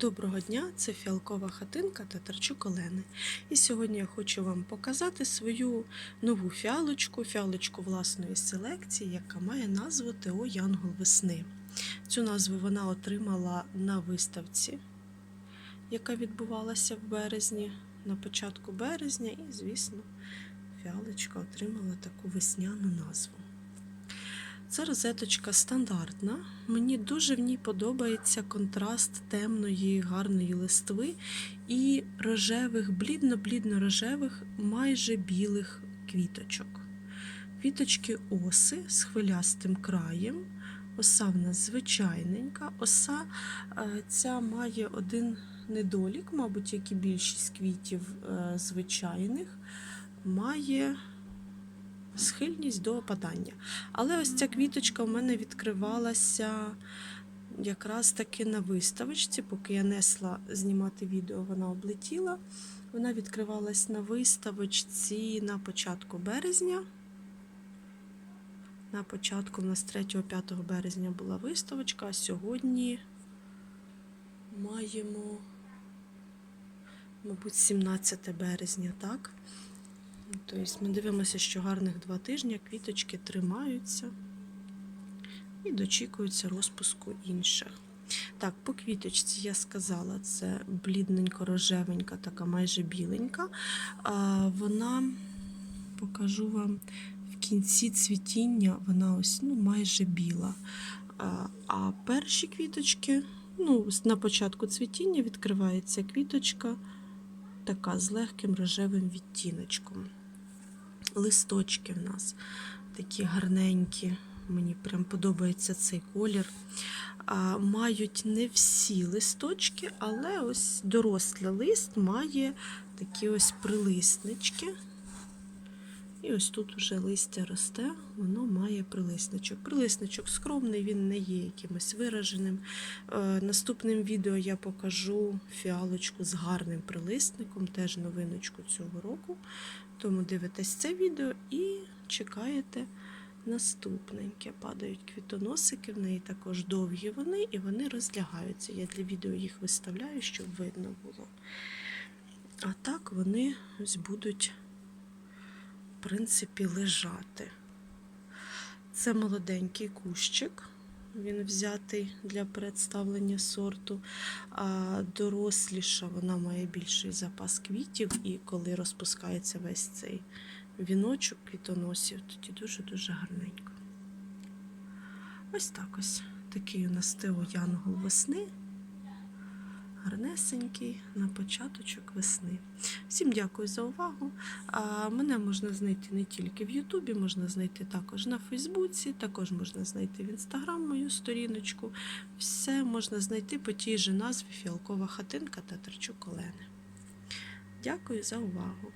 Доброго дня, це фіалкова хатинка Татарчук Олени. І сьогодні я хочу вам показати свою нову фіалочку, фіалочку власної селекції, яка має назву ТО Янгол весни. Цю назву вона отримала на виставці, яка відбувалася в березні, на початку березня, і, звісно, фіалочка отримала таку весняну назву. Це розеточка стандартна. Мені дуже в ній подобається контраст темної, гарної листви і рожевих, блідно-блідно-рожевих, майже білих квіточок. Квіточки оси з хвилястим краєм. Оса в нас звичайненька. Оса е, ця має один недолік, мабуть, як і більшість квітів е, звичайних, має схильність до опадання. Але ось ця квіточка у мене відкривалася якраз таки на виставочці, поки я несла знімати відео, вона облетіла. Вона відкривалась на виставочці на початку березня. На початку у нас 3-5 березня була виставочка, а сьогодні маємо, мабуть, 17 березня, так? Тобто ми дивимося, що гарних два тижні квіточки тримаються і дочікуються розпуску інших. Так, по квіточці я сказала, це блідненько-рожевенька, така майже біленька. Вона, покажу вам, в кінці цвітіння вона ось ну, майже біла. А, а перші квіточки, ну, на початку цвітіння відкривається квіточка така з легким рожевим відтіночком. Листочки в нас такі гарненькі, мені прям подобається цей колір. А, Мають не всі листочки, але ось дорослий лист має такі ось прилиснички. І ось тут вже листя росте, воно має прилисничок. Прилисничок скромний, він не є якимось вираженим. Е, наступним відео я покажу фіалочку з гарним прилисником, теж новиночку цього року. Тому дивитесь це відео і чекаєте наступненьке. Падають квітоносики, в неї також довгі вони, і вони розлягаються. Я для відео їх виставляю, щоб видно було. А так вони ось будуть принципі, лежати. Це молоденький кущик, він взятий для представлення сорту, а доросліша вона має більший запас квітів, і коли розпускається весь цей віночок квітоносів, тоді дуже-дуже гарненько. Ось так ось. Такий у нас Тео Янгол весни гарнесенький на початочок весни. Всім дякую за увагу. Мене можна знайти не тільки в Ютубі, можна знайти також на Фейсбуці, також можна знайти в Інстаграм мою сторіночку. Все можна знайти по тій же назві Фіалкова хатинка Татарчук Олени. Дякую за увагу!